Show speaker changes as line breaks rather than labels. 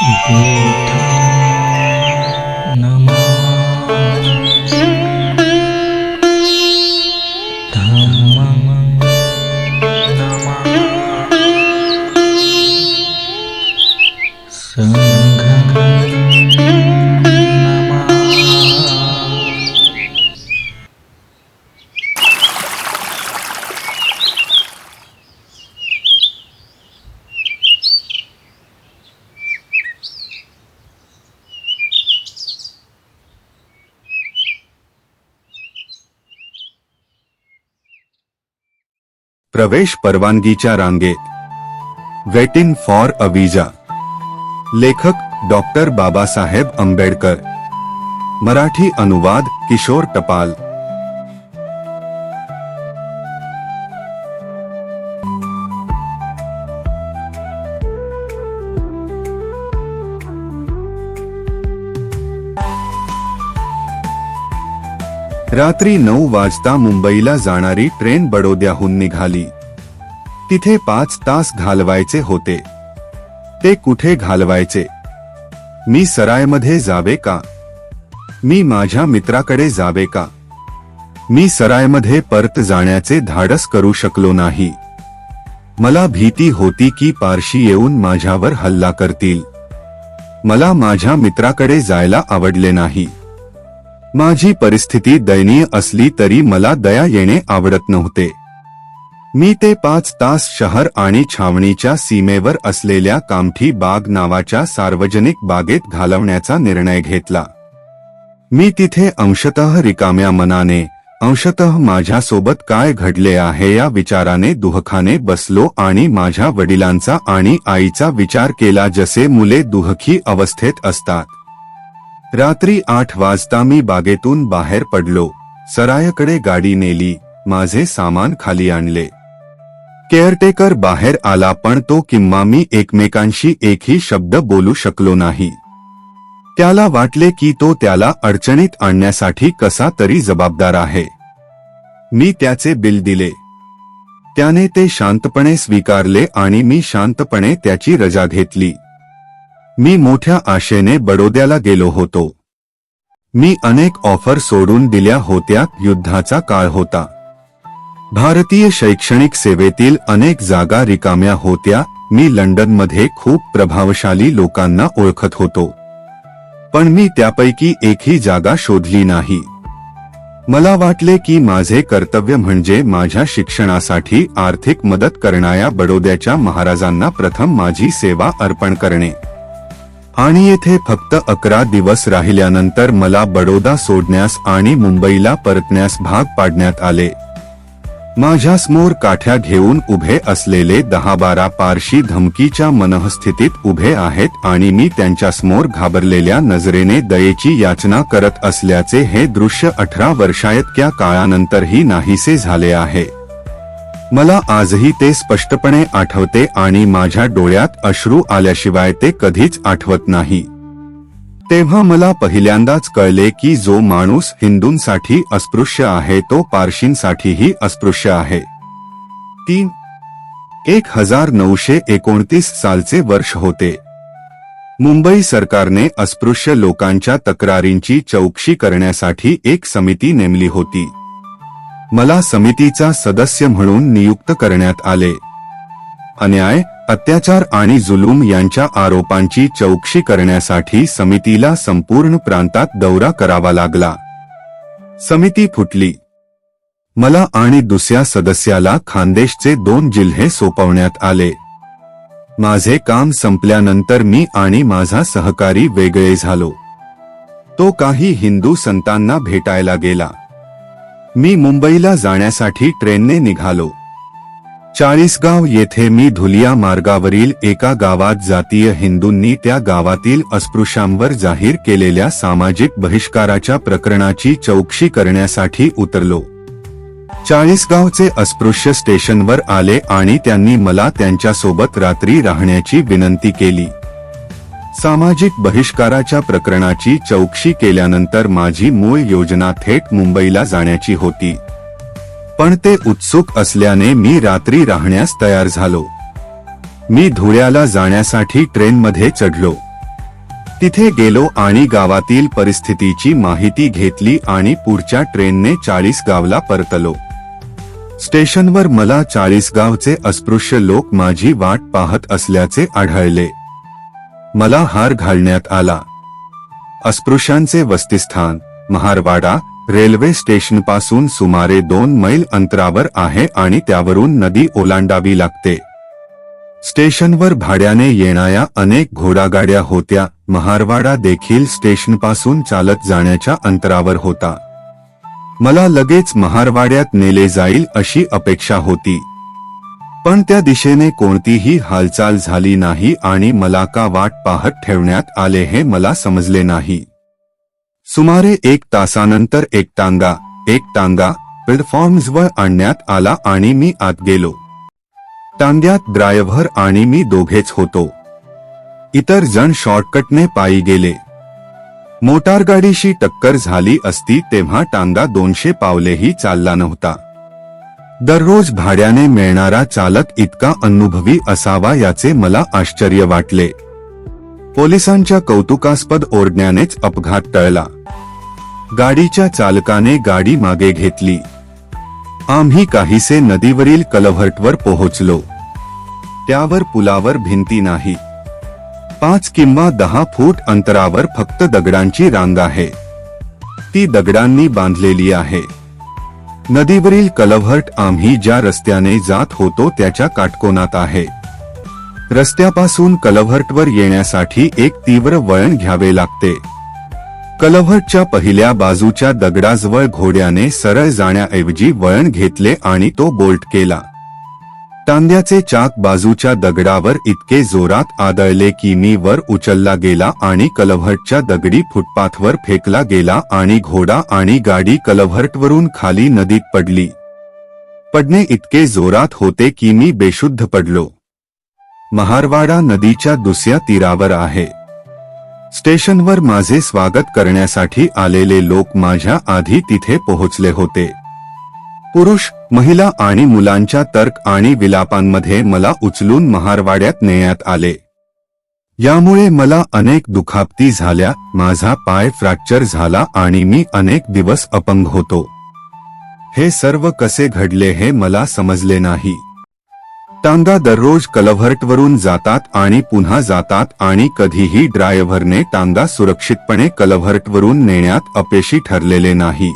你懂吗？懂吗？懂吗？想看看吗？
प्रवेश परवानगी रांगेत वेटिंग फॉर अ विजा लेखक डॉक्टर बाबा साहेब आंबेडकर मराठी अनुवाद किशोर टपाल। रात्री नऊ वाजता मुंबईला जाणारी ट्रेन बडोद्याहून निघाली. तिथे पाच तास घालवायचे होते. ते कुठे घालवायचे? मी सरायमध्ये जावे का? मी माझ्या मित्राकडे जावे का? मी सरायमध्ये परत जाण्याचे धाडस करू शकलो नाही. मला भीती होती की पारशी येऊन माझ्यावर हल्ला करतील. मला माझ्या मित्राकडे जायला आवडले नाही. माझी परिस्थिती दयनीय असली तरी मला दया येणे आवडत नव्हते. मी ते पाच तास शहर आणि छावणीच्या सीमेवर असलेल्या कामठी बाग नावाच्या सार्वजनिक बागेत घालवण्याचा निर्णय घेतला. मी तिथे अंशतः रिकाम्या मनाने अंशतः माझ्यासोबत काय घडले आहे या विचाराने दुहखाने बसलो आणि माझ्या वडिलांचा आणि आईचा विचार केला जसे मुले दुहखी अवस्थेत असतात. रात्री आठ वाजता मी बागेतून बाहेर पडलो. सरायकडे गाडी नेली माझे सामान खाली आणले. केअरटेकर बाहेर आला पण तो किंवा मी एकमेकांशी एकही शब्द बोलू शकलो नाही. त्याला वाटले की तो त्याला अडचणीत आणण्यासाठी कसा तरी जबाबदार आहे. मी त्याचे बिल दिले. त्याने ते शांतपणे स्वीकारले आणि मी शांतपणे त्याची रजा घेतली. मी मोठ्या आशेने बडोद्याला गेलो होतो. मी अनेक ऑफर सोडून दिल्या होत्या युद्धाचा काळ होता. भारतीय शैक्षणिक सेवेतील अनेक जागा रिकाम्या होत्या मी लंडनमध्ये खूप प्रभावशाली लोकांना ओळखत होतो. पण मी त्यापैकी एकही जागा शोधली नाही. मला वाटले की माझे कर्तव्य म्हणजे माझ्या शिक्षणासाठी आर्थिक मदत करणाऱ्या बडोद्याच्या महाराजांना प्रथम माझी सेवा अर्पण करणे. आणि येथे फक्त अकरा दिवस राहिल्यानंतर मला बडोदा सोडण्यास आणि मुंबईला परतण्यास भाग पाडण्यात आले. माझ्यासमोर काठ्या घेऊन उभे असलेले दहा बारा पारशी धमकीच्या मनःस्थितीत उभे आहेत आणि मी त्यांच्यासमोर घाबरलेल्या नजरेने दयेची याचना करत असल्याचे हे दृश्य अठरा वर्षायतक्या काळानंतरही नाहीसे झाले आहे. मला आजही ते स्पष्टपणे आठवते आणि माझ्या डोळ्यात अश्रू आल्याशिवाय ते कधीच आठवत नाही. तेव्हा मला पहिल्यांदाच कळले की जो माणूस हिंदूंसाठी अस्पृश्य आहे तो पारशींसाठीही अस्पृश्य आहे. तीन एक हजार नऊशे एकोणतीस सालचे वर्ष होते. मुंबई सरकारने अस्पृश्य लोकांच्या तक्रारींची चौकशी करण्यासाठी एक समिती नेमली होती. मला समितीचा सदस्य म्हणून नियुक्त करण्यात आले. अन्याय अत्याचार आणि जुलूम यांच्या आरोपांची चौकशी करण्यासाठी समितीला संपूर्ण प्रांतात दौरा करावा लागला. समिती फुटली. मला आणि दुसऱ्या सदस्याला खानदेशचे दोन जिल्हे सोपवण्यात आले. माझे काम संपल्यानंतर मी आणि माझा सहकारी वेगळे झालो. तो काही हिंदू संतांना भेटायला गेला. मी मुंबईला जाण्यासाठी ट्रेनने निघालो. चाळीसगाव येथे मी धुलिया मार्गावरील एका गावात जातीय हिंदूंनी त्या गावातील अस्पृश्यांवर जाहीर केलेल्या सामाजिक बहिष्काराच्या प्रकरणाची चौकशी करण्यासाठी उतरलो. चाळीसगावचे अस्पृश्य स्टेशनवर आले आणि त्यांनी मला त्यांच्यासोबत रात्री राहण्याची विनंती केली. सामाजिक बहिष्काराच्या प्रकरणाची चौकशी केल्यानंतर माझी मूळ योजना थेट मुंबईला जाण्याची होती. पण ते उत्सुक असल्याने मी रात्री राहण्यास तयार झालो. मी धुळ्याला जाण्यासाठी ट्रेनमध्ये चढलो. तिथे गेलो आणि गावातील परिस्थितीची माहिती घेतली आणि पुढच्या ट्रेनने चाळीसगावला परतलो. स्टेशनवर मला चाळीसगावचे अस्पृश्य लोक माझी वाट पाहत असल्याचे आढळले. मला हार घालण्यात आला. अस्पृश्यांचे वस्तिस्थान महारवाडा रेल्वे स्टेशनपासून सुमारे दोन मैल अंतरावर आहे आणि त्यावरून नदी ओलांडावी लागते. स्टेशनवर भाड्याने येणाऱ्या अनेक घोडागाड्या होत्या. महारवाडा देखील स्टेशनपासून चालत जाण्याच्या अंतरावर होता. मला लगेच महारवाड्यात नेले जाईल अशी अपेक्षा होती. पण त्या दिशेने कोणतीही हालचाल झाली नाही आणि मला का वाट पाहत ठेवण्यात आले हे मला समजले नाही. सुमारे एक तासानंतर एक टांगा एक टांगा प्लॅटफॉर्म्सवर आणण्यात आला आणि मी आत गेलो. टांग्यात ड्रायव्हर आणि मी दोघेच होतो. इतर जण शॉर्टकटने पायी गेले. मोटारगाडीशी टक्कर झाली असती तेव्हा टांगा दोनशे पावलेही चालला नव्हता. दररोज भाड्याने मिळणारा चालक इतका अनुभवी असावा याचे मला आश्चर्य वाटले. पोलिसांच्या कौतुकास्पद ओरडण्यानेच अपघात टळला. गाडीच्या चालकाने गाडी मागे घेतली. आम्ही काहीसे नदीवरील कलव्हर्टवर पोहोचलो. त्यावर पुलावर भिंती नाही. पाच किंवा दहा फूट अंतरावर फक्त दगडांची रांग आहे. ती दगडांनी बांधलेली आहे. नदीवरील कलव्हर्ट आम्ही ज्या रस्त्याने जात होतो त्याच्या काटकोनात आहे. रस्त्यापासून कलव्हर्टवर येण्यासाठी एक तीव्र वळण घ्यावे लागते. कलव्हर्टच्या पहिल्या बाजूच्या दगडाजवळ घोड्याने सरळ जाण्याऐवजी वळण घेतले आणि तो बोल्ट केला. तांद्याचे चाक बाजूच्या दगडावर इतके जोरात आदळले की मी वर उचलला गेला आणि कलव्हर्टच्या दगडी फुटपाथवर फेकला गेला आणि घोडा आणि गाडी कलव्हर्टवरून खाली नदीत पडली. पडणे इतके जोरात होते की मी बेशुद्ध पडलो. महारवाडा नदीच्या दुसऱ्या तीरावर आहे. स्टेशनवर माझे स्वागत करण्यासाठी आलेले लोक माझ्या आधी तिथे पोहोचले होते. पुरुष महिला आणि मुलांच्या तर्क आणि विलापांमध्ये मला उचलून महारवाड्यात नेण्यात आले. यामुळे मला अनेक दुखापती झाल्या माझा पाय फ्रॅक्चर झाला आणि मी अनेक दिवस अपंग होतो. हे सर्व कसे घडले हे मला समजले नाही. टांगा दररोज कलव्हर्टवरून जातात आणि पुन्हा जातात आणि कधीही ड्रायव्हरने टांगा सुरक्षितपणे कलव्हर्टवरून नेण्यात अपयशी ठरलेले नाही.